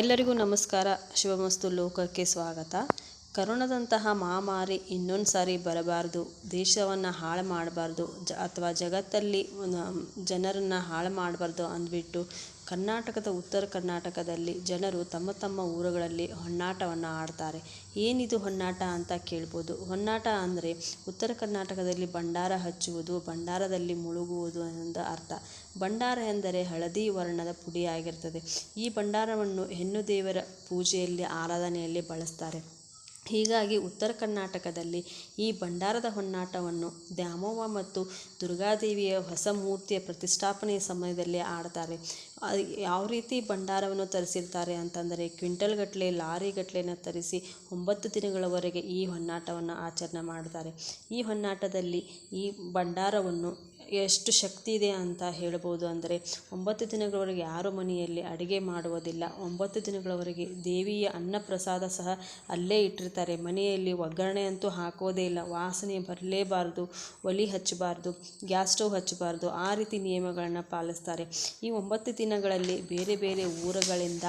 ಎಲ್ಲರಿಗೂ ನಮಸ್ಕಾರ. ಶಿವಮಸ್ತು ಲೋಕಕ್ಕೆ ಸ್ವಾಗತ. ಕರೋನಾದಂತಹ ಮಹಾಮಾರಿ ಇನ್ನೊಂದು ಸಾರಿ ಬರಬಾರ್ದು. ದೇಶವನ್ನು ಹಾಳು ಮಾಡಬಾರ್ದು. ಅಥವಾ ಜಗತ್ತಲ್ಲಿ ಜನರನ್ನು ಹಾಳು ಮಾಡಬಾರ್ದು ಅಂದ್ಬಿಟ್ಟು ಕರ್ನಾಟಕದ ಉತ್ತರ ಕರ್ನಾಟಕದಲ್ಲಿ ಜನರು ತಮ್ಮ ತಮ್ಮ ಊರುಗಳಲ್ಲಿ ಹೊನ್ನಾಟವನ್ನು ಆಡ್ತಾರೆ. ಏನಿದು ಹೊನ್ನಾಟ ಅಂತ ಕೇಳ್ಬೋದು. ಹೊನ್ನಾಟ ಅಂದರೆ ಉತ್ತರ ಕರ್ನಾಟಕದಲ್ಲಿ ಭಂಡಾರ ಹಚ್ಚುವುದು, ಭಂಡಾರದಲ್ಲಿ ಮುಳುಗುವುದು ಎಂದು ಅರ್ಥ. ಭಂಡಾರ ಎಂದರೆ ಹಳದಿ ವರ್ಣದ ಪುಡಿಯಾಗಿರ್ತದೆ ಈ ಭಂಡಾರವನ್ನು ಹೆಣ್ಣು ದೇವರ ಪೂಜೆಯಲ್ಲಿ, ಆರಾಧನೆಯಲ್ಲಿ ಬಳಸ್ತಾರೆ. ಹೀಗಾಗಿ ಉತ್ತರ ಕರ್ನಾಟಕದಲ್ಲಿ ಈ ಭಂಡಾರದ ಹೊನ್ನಾಟವನ್ನು ದ್ಯಾಮವ್ವ ಮತ್ತು ದುರ್ಗಾದೇವಿಯ ಹೊಸ ಮೂರ್ತಿಯ ಪ್ರತಿಷ್ಠಾಪನೆಯ ಸಮಯದಲ್ಲಿ ಆಡ್ತಾರೆ. ಯಾವ ರೀತಿ ಭಂಡಾರವನ್ನು ತರಿಸಿರ್ತಾರೆ ಅಂತಂದರೆ ಕ್ವಿಂಟಲ್ಗಟ್ಟಲೆ ಲಾರಿಗಟ್ಟಲೆನ ತರಿಸಿ ಒಂಬತ್ತು ದಿನಗಳವರೆಗೆ ಈ ಹೊನ್ನಾಟವನ್ನು ಆಚರಣೆ ಮಾಡ್ತಾರೆ. ಈ ಹೊನ್ನಾಟದಲ್ಲಿ ಈ ಭಂಡಾರವನ್ನು ಎಷ್ಟು ಶಕ್ತಿ ಇದೆ ಅಂತ ಹೇಳ್ಬೋದು ಅಂದರೆ ಒಂಬತ್ತು ದಿನಗಳವರೆಗೆ ಯಾರು ಮನೆಯಲ್ಲಿ ಅಡುಗೆ ಮಾಡುವುದಿಲ್ಲ, ಒಂಬತ್ತು ದಿನಗಳವರೆಗೆ ದೇವಿಯ ಅನ್ನ ಪ್ರಸಾದ ಸಹ ಅಲ್ಲೇ ಇಟ್ಟಿರ್ತಾರೆ. ಮನೆಯಲ್ಲಿ ಒಗ್ಗರಣೆ ಅಂತೂ ಹಾಕೋದೇ ಇಲ್ಲ, ವಾಸನೆ ಬರಲೇಬಾರ್ದು, ಒಲೆ ಹಚ್ಚಬಾರ್ದು, ಗ್ಯಾಸ್ ಸ್ಟವ್ ಹಚ್ಚಬಾರ್ದು, ಆ ರೀತಿ ನಿಯಮಗಳನ್ನು ಪಾಲಿಸ್ತಾರೆ. ಈ ಒಂಬತ್ತು ದಿನಗಳಲ್ಲಿ ಬೇರೆ ಬೇರೆ ಊರುಗಳಿಂದ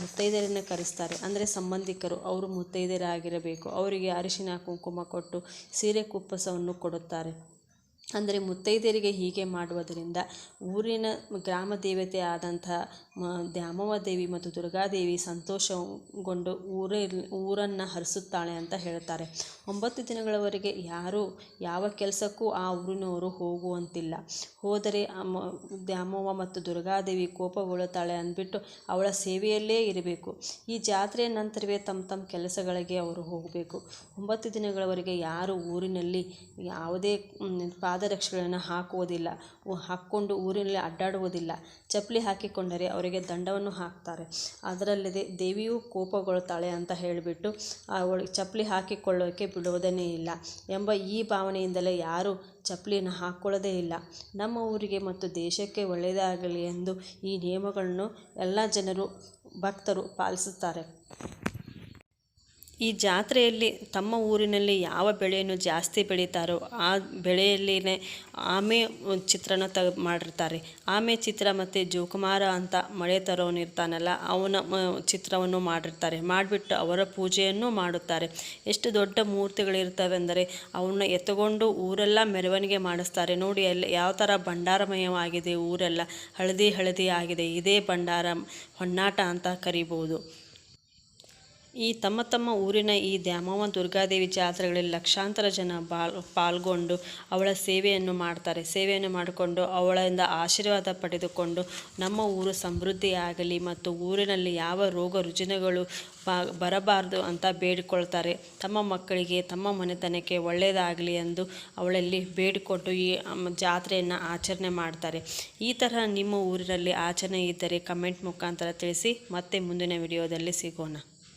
ಮುತ್ತೈದೆಯರನ್ನು ಕರೆಸ್ತಾರೆ. ಅಂದರೆ ಸಂಬಂಧಿಕರು, ಅವರು ಮುತ್ತೈದೆಯರಾಗಿರಬೇಕು. ಅವರಿಗೆ ಅರಿಶಿನ ಕುಂಕುಮ ಕೊಟ್ಟು ಸೀರೆ ಕುಪ್ಪಸವನ್ನು ಕೊಡುತ್ತಾರೆ. ಅಂದರೆ ಮುತ್ತೈದೆಯರಿಗೆ ಹೀಗೆ ಮಾಡುವುದರಿಂದ ಊರಿನ ಗ್ರಾಮ ದೇವತೆ ಆದಂಥ ದ್ಯಾಮವ್ವ ದೇವಿ ಮತ್ತು ದುರ್ಗಾದೇವಿ ಸಂತೋಷಗೊಂಡು ಊರೇ ಊರನ್ನು ಹರಿಸುತ್ತಾಳೆ ಅಂತ ಹೇಳ್ತಾರೆ. ಒಂಬತ್ತು ದಿನಗಳವರೆಗೆ ಯಾರೂ ಯಾವ ಕೆಲಸಕ್ಕೂ ಆ ಊರಿನವರು ಹೋಗುವಂತಿಲ್ಲ. ಹೋದರೆ ದ್ಯಾಮವ್ವ ಮತ್ತು ದುರ್ಗಾದೇವಿ ಕೋಪಗೊಳ್ಳುತ್ತಾಳೆ ಅಂದ್ಬಿಟ್ಟು ಅವಳ ಸೇವೆಯಲ್ಲೇ ಇರಬೇಕು. ಈ ಜಾತ್ರೆಯ ನಂತರವೇ ತಮ್ಮ ತಮ್ಮ ಕೆಲಸಗಳಿಗೆ ಅವರು ಹೋಗಬೇಕು. ಒಂಬತ್ತು ದಿನಗಳವರೆಗೆ ಯಾರು ಊರಿನಲ್ಲಿ ಯಾವುದೇ ಪಾದರಕ್ಷೆಗಳನ್ನು ಹಾಕುವುದಿಲ್ಲ. ಹಾಕ್ಕೊಂಡು ಊರಿನಲ್ಲಿ ಅಡ್ಡಾಡುವುದಿಲ್ಲ. ಚಪ್ಪಲಿ ಹಾಕಿಕೊಂಡರೆ ಅವರಿಗೆ ದಂಡವನ್ನು ಹಾಕ್ತಾರೆ. ಅದರಲ್ಲದೆ ದೇವಿಯೂ ಕೋಪಗೊಳ್ತಾಳೆ ಅಂತ ಹೇಳಿಬಿಟ್ಟು ಅವಳಿಗೆ ಚಪ್ಪಲಿ ಹಾಕಿಕೊಳ್ಳೋಕೆ ಬಿಡುವುದನ್ನೇ ಇಲ್ಲ ಎಂಬ ಈ ಭಾವನೆಯಿಂದಲೇ ಯಾರೂ ಚಪ್ಪಲಿಯನ್ನು ಹಾಕ್ಕೊಳ್ಳೋದೇ ಇಲ್ಲ. ನಮ್ಮ ಊರಿಗೆ ಮತ್ತು ದೇಶಕ್ಕೆ ಒಳ್ಳೆಯದಾಗಲಿ ಎಂದು ಈ ನಿಯಮಗಳನ್ನು ಎಲ್ಲ ಜನರು, ಭಕ್ತರು ಪಾಲಿಸುತ್ತಾರೆ. ಈ ಜಾತ್ರೆಯಲ್ಲಿ ತಮ್ಮ ಊರಿನಲ್ಲಿ ಯಾವ ಬೆಳೆಯನ್ನು ಜಾಸ್ತಿ ಬೆಳೀತಾರೋ ಆ ಬೆಳೆಯಲ್ಲಿನೇ ಆಮೆ ಚಿತ್ರನ ತ ಮಾಡಿರ್ತಾರೆ. ಆಮೆ ಚಿತ್ರ ಮತ್ತು ಜೋಕುಮಾರ ಅಂತ ಮಳೆ ತರೋನಿರ್ತಾನಲ್ಲ ಅವನ ಚಿತ್ರವನ್ನು ಮಾಡಿರ್ತಾರೆ. ಮಾಡಿಬಿಟ್ಟು ಅವರ ಪೂಜೆಯನ್ನು ಮಾಡುತ್ತಾರೆ. ಎಷ್ಟು ದೊಡ್ಡ ಮೂರ್ತಿಗಳಿರ್ತವೆ ಅಂದರೆ ಅವನ್ನ ಎತ್ತುಕೊಂಡು ಊರೆಲ್ಲ ಮೆರವಣಿಗೆ ಮಾಡಿಸ್ತಾರೆ. ನೋಡಿ, ಅಲ್ಲಿ ಯಾವ ಥರ ಭಂಡಾರಮಯವಾಗಿದೆ ಊರೆಲ್ಲ. ಹಳದಿ ಹಳದಿ ಆಗಿದೆ. ಇದೇ ಭಂಡಾರ ಹೊನ್ನಾಟ ಅಂತ ಕರಿಬೋದು. ಈ ತಮ್ಮ ತಮ್ಮ ಊರಿನ ಈ ದ್ಯಾಮವ್ವ ದುರ್ಗಾದೇವಿ ಜಾತ್ರೆಗಳಲ್ಲಿ ಲಕ್ಷಾಂತರ ಜನ ಬಾಲ್, ಪಾಲ್ಗೊಂಡು ಅವಳ ಸೇವೆಯನ್ನು ಮಾಡ್ತಾರೆ. ಸೇವೆಯನ್ನು ಮಾಡಿಕೊಂಡು ಅವಳಿಂದ ಆಶೀರ್ವಾದ ಪಡೆದುಕೊಂಡು ನಮ್ಮ ಊರು ಸಮೃದ್ಧಿಯಾಗಲಿ ಮತ್ತು ಊರಿನಲ್ಲಿ ಯಾವ ರೋಗ ರುಜಿನಗಳು ಬರಬಾರದು ಅಂತ ಬೇಡಿಕೊಳ್ತಾರೆ. ತಮ್ಮ ಮಕ್ಕಳಿಗೆ, ತಮ್ಮ ಮನೆತನಕ್ಕೆ ಒಳ್ಳೆಯದಾಗಲಿ ಎಂದು ಅವಳಲ್ಲಿ ಬೇಡಿಕೊಂಡು ಈ ಜಾತ್ರೆಯನ್ನು ಆಚರಣೆ ಮಾಡ್ತಾರೆ. ಈ ತರಹ ನಿಮ್ಮ ಊರಿನಲ್ಲಿ ಆಚರಣೆ ಇದ್ದರೆ ಕಮೆಂಟ್ ಮುಖಾಂತರ ತಿಳಿಸಿ. ಮತ್ತೆ ಮುಂದಿನ ವಿಡಿಯೋದಲ್ಲಿ ಸಿಗೋಣ.